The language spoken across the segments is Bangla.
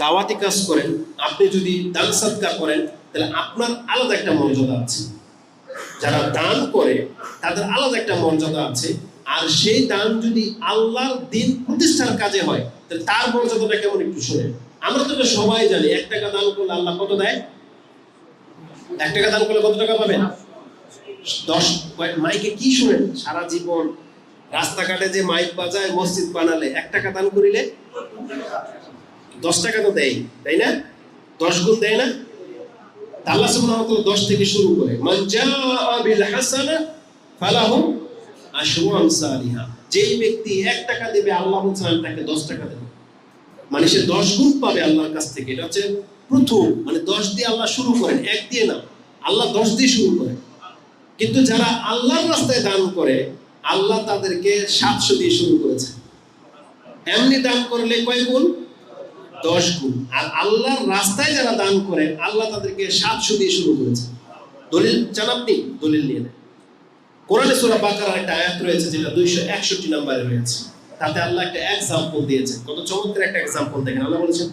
দাওয়াতি কাজ করেন, আপনি যদি দান সৎকার করেন, তাহলে আপনার আলাদা একটা মর্যাদা আছে। যারা দান করে, তাদের আলাদা একটা মর্যাদা আছে। আর সেই দান যদি আল্লাহর দিন প্রতিষ্ঠার কাজে হয়, তাহলে তার মর্যাদাটা কেমন একটু শুনে আমরা তো সবাই জানি, এক টাকা দান করলে আল্লাহ কত দেয়? এক টাকা দান করলে কত টাকা পাবেন? দশ মাইকে কি শুনেন? সারা জীবন রাস্তাঘাটে যে মাইক বাজায়, মসজিদ বানালে, এক টাকা দান করিলে? দশ টাকা তো দেয়, তাই না? দশ গুণ দেয় না? আল্লাহ সুবহানাহু ওয়া তাআলা থেকে শুরু করে, মান জাআ বিল হাসানা ফালাহু আশরু আমসালিহা যেই ব্যক্তি এক টাকা দেবে, আল্লাহ আমি তাকে দশ টাকা দেব। মানে সে দশ গুণ পাবে আল্লাহর কাছ থেকে। এটা হচ্ছে প্রথম মানে দশ দিয়ে আল্লাহ শুরু করেন, এক দিয়ে না। আল্লাহ দশ দিয়ে শুরু করেন কিন্তু যারা আল্লাহর রাস্তায় দান করে, আল্লাহ তাদেরকে সাতশো দিয়ে শুরু করেছে। এমনি দান করলে কয় গুণ? দশ গুণ। আর আল্লাহর রাস্তায় যারা দান করেন আল্লাহ তাদেরকে সাতশো দিয়ে শুরু করেছে। দলিল চান আপনি? দলিল নিয়ে নেন। কোরআনে সূরা বাকারার একটা আয়াত রয়েছে, যেটা দুইশো একষট্টি নম্বরে রয়েছে। তাতে আল্লাহ একটা এক্সাম্পল দিয়েছেন। কত চমৎকার একটা এক্সাম্পল দেখেন। আল্লাহ বলেছেন,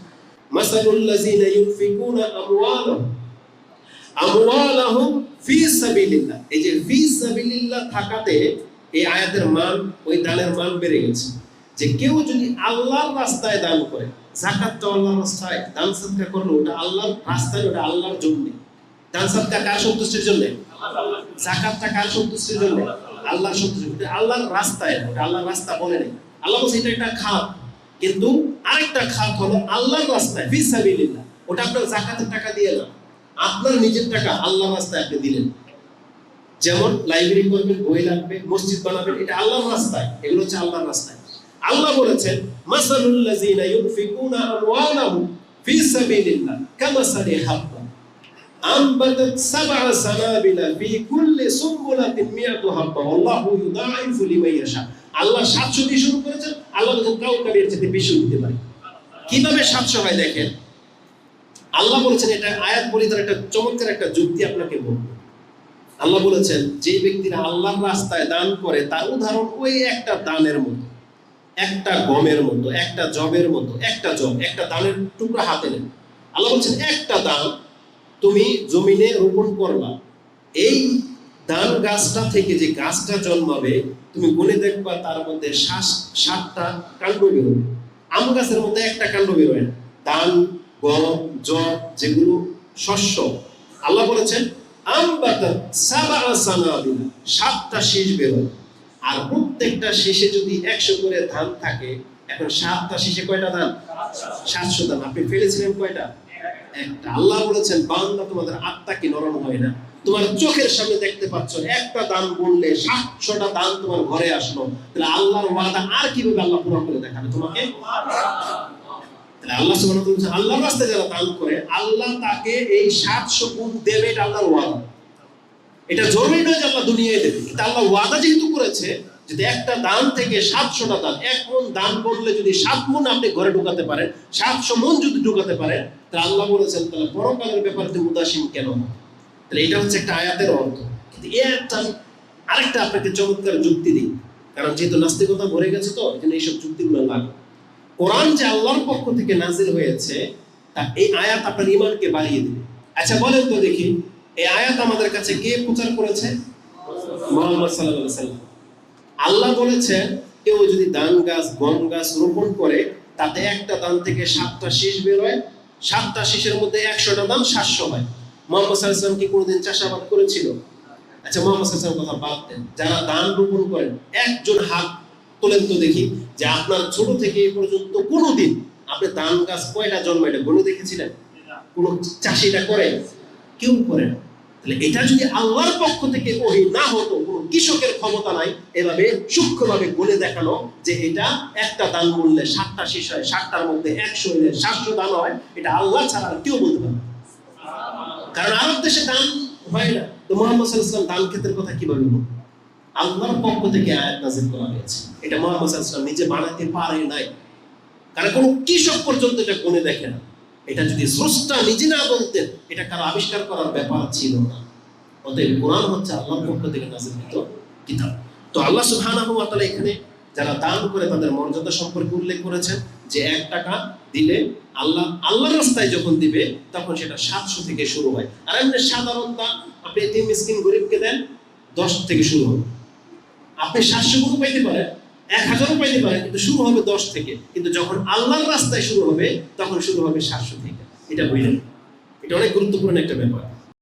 মাসালুল লাযিনা ইউনফিকুনা আমওয়ালাহুম। আমওয়ালাহুম ফি সাবিলিল্লাহ। এই যে ফি সাবিলিল্লাহ থাকাতে এই আয়াতের মান, ওই দানের মান বেড়ে গেছে। যে কেউ যদি আল্লাহর রাস্তায় দান করে জাকাত তো আল্লাহর রাস্তায়। দান সদকা করল ওটা আল্লাহর রাস্তায়, ওটা আল্লাহর জন্য। দান সদকা কার সন্তুষ্টির জন্য? জাকাতটা কার সন্তুষ্টির জন্য? আল্লাহর সন্তুষ্টি আল্লাহর রাস্তায়, ওটা আল্লাহর রাস্তা বলে নেই। আল্লাহ বলছে, এটা একটা খাত। কিন্তু আরেকটা খাত হলো আল্লাহর রাস্তায় ফি সাবিলিল্লাহ ওটা আপনার জাকাতের টাকা দিয়ে না আপনার নিজের টাকা আল্লাহর রাস্তায় আপনি দিলেন। যেমন লাইব্রেরি করবেন, বই লাগবে, মসজিদ বানাবেন, এটা আল্লাহর রাস্তায়। এগুলো হচ্ছে আল্লাহর রাস্তায়। আল্লাহ বলেছেন মাসালুল্লাযীনা ইউনফিকুনা আমওয়ালাহুম ফি সাবিলিল্লাহ, কামাসালি হাব্বান। আনবাতাত সাবআ সানাবিলা ফি কুল্লি সুম্বুলাতিন মিয়াতু হাব্বা আল্লাহু ইউদাইফু লিমান ইয়াশা। আল্লাহ 700 দিয়ে শুরু করেছেন, আল্লাহ কিন্তু কাউকে এর চেয়ে বেশি দিতে পারে। কীভাবে 700 হয় দেখেন? আল্লাহ বলেছেন, এটা আয়াত বলি তার একটা চমৎকার একটা যুক্তি আপনাকে বলব। আল্লাহ বলেছেন, যে ব্যক্তিরা আল্লাহর রাস্তায় দান করে, তার উদাহরণ ওই একটা দানের মতো। একটা গমের মতো, একটা জবের মতো, একটা জব, একটা দানের টুকরা হাতে নেন। আল্লাহ বলছেন, একটা দান তুমি জমিনে রোপণ করবা। এই ধান গাছটা থেকে যে গাছটা জন্মাবে, তুমি গুনে দেখবা তার মধ্যে শ্বাস- সাতটা কাণ্ড বেরোবে। আম গাছের মধ্যে একটা কাণ্ড বেরোয় না। ধান গম, জব, যেগুলো শস্য। আল্লাহ বলেছেন আম বাতা সাবা সানাবিলা সাতটা শীষ বেরোয়। আর প্রত্যেকটা শীষে যদি একশো করে ধান থাকে, এখন সাতটা শীষে কয়টা ধান? সাতশো ধান। আপনি ফেলেছিলেন কয়টা? একটা। আল্লাহ বলেছেন, বান্দা তোমাদের আত্মা কি নরম হয় না। তোমার চোখের সামনে দেখতে পাচ্ছ একটা দান গুনলে সাতশোটা দান তোমার ঘরে আসলো। তাহলে আল্লাহর ওয়াদা আর কীভাবে আল্লাহ পুরো করে দেখাবে তোমাকে? আল্লাহ সুবহানাহু ওয়া তাআলা আল্লাহর রাস্তায় যারা দান করে, আল্লাহ তাকে এই সাতশো গুণ দেবে এটা আল্লাহর ওয়াদা। এটা জরুরি নয় যে আল্লাহ দুনিয়ায় দেবে কিন্তু আল্লাহ ওয়াদা যেহেতু করেছে যদি একটা দান থেকে সাতশোটা দান, এক মন দান করলে যদি সাত মন আপনি ঘরে ঢুকাতে পারেন, সাতশো মন যদি ঢুকাতে পারেন তাহলে আল্লাহ বলেছেন, তাহলে পরকালের ব্যাপারে উদাসীন কেন? তাহলে এটা হচ্ছে একটা আয়াতের অর্থ। কিন্তু এই একটা আরেকটা আপনাকে চমৎকার যুক্তি দিই। কারণ যেহেতু নাস্তিকতা ভরে গেছে তো জন্য এইসব যুক্তিগুলো লাগে। কোরআন যে আল্লাহর পক্ষ থেকে নাজিল হয়েছে, তা এই আয়াত আপনার ইমানকে বাড়িয়ে দেবে। আচ্ছা বলেন তো দেখি। এই আয়াত আমাদের কাছে কে প্রচার করেছে? মোহাম্মদ আলাইহি সাল্লাম আল্লাহ বলেছেন, কেউ যদি দান গাছ, গম গাছ রোপণ করে, তাতে একটা দান থেকে সাতটা শীষ বেরোয় সাতটা শীষের মধ্যে একশোটা দান সাতশো হয়। মোহাম্মদ সাল্লাম কি কোনোদিন চাষাবাদ করেছিল? আচ্ছা মোহাম্মদ সাল্লাম কথা বাদ দেন। যারা দান রোপণ করেন, একজন হাত তোলেন তো দেখি, যে আপনার ছোট থেকে এই পর্যন্ত কোনোদিন আপনি দান গাছ কয়টা জন্মাইটা গণে দেখেছিলেন? কোন চাষিটা করে কেউ করে না। তাহলে এটা যদি আল্লাহর পক্ষ থেকে ওহি না হতো, কোন কৃষকের ক্ষমতা নাই, এভাবে সূক্ষ্মভাবে বলে দেখানো যে এটা একটা দান মূল্যে সাতটা শেষ হয়, সাতটার মধ্যে একশো হইলে সাতশো দান হয়, এটা আল্লাহ ছাড়া কেউ বলতে পারে কারণ আরব দেশে দান হয় না। তো মোহাম্মদ সাল্লাম দান ক্ষেত্রের কথা কীভাবে বলব? আল্লাহর পক্ষ থেকে আয়াত নাজিল করা হয়েছে। এটা মোহাম্মদ সাল্লাম নিজে বানাতে পারে নাই। কারণ কোনো কৃষক পর্যন্ত এটা কোনে দেখে না। এটা যদি স্রষ্টা নিজে না বলতেন, এটা কারও আবিষ্কার করার ব্যাপার ছিল না। অতএব কোরআন হচ্ছে আল্লাহর পক্ষ থেকে নাজিলকৃত কিতাব। তো আল্লাহ সুবহানাহু ওয়া তাআলা এখানে যারা দান করে তাদের মর্যাদা সম্পর্কে উল্লেখ করেছেন যে এক টাকা দিলে আল্লাহ, আল্লাহর রাস্তায় যখন দিবে, তখন সেটা সাতশো থেকে শুরু হয়। আর এমনি সাধারণ দান আপনি এতিম মিসকিন গরিবকে দেন, দশ থেকে শুরু হয়। আপনি সাতশো গুণ পাইতে পারেন? এক হাজারও পাইতে পারে কিন্তু শুরু হবে দশ থেকে। কিন্তু যখন আল্লাহর রাস্তায় শুরু হবে, তখন শুরু হবে সাতশো থেকে। এটা বুঝলেন? এটা অনেক গুরুত্বপূর্ণ একটা ব্যাপার।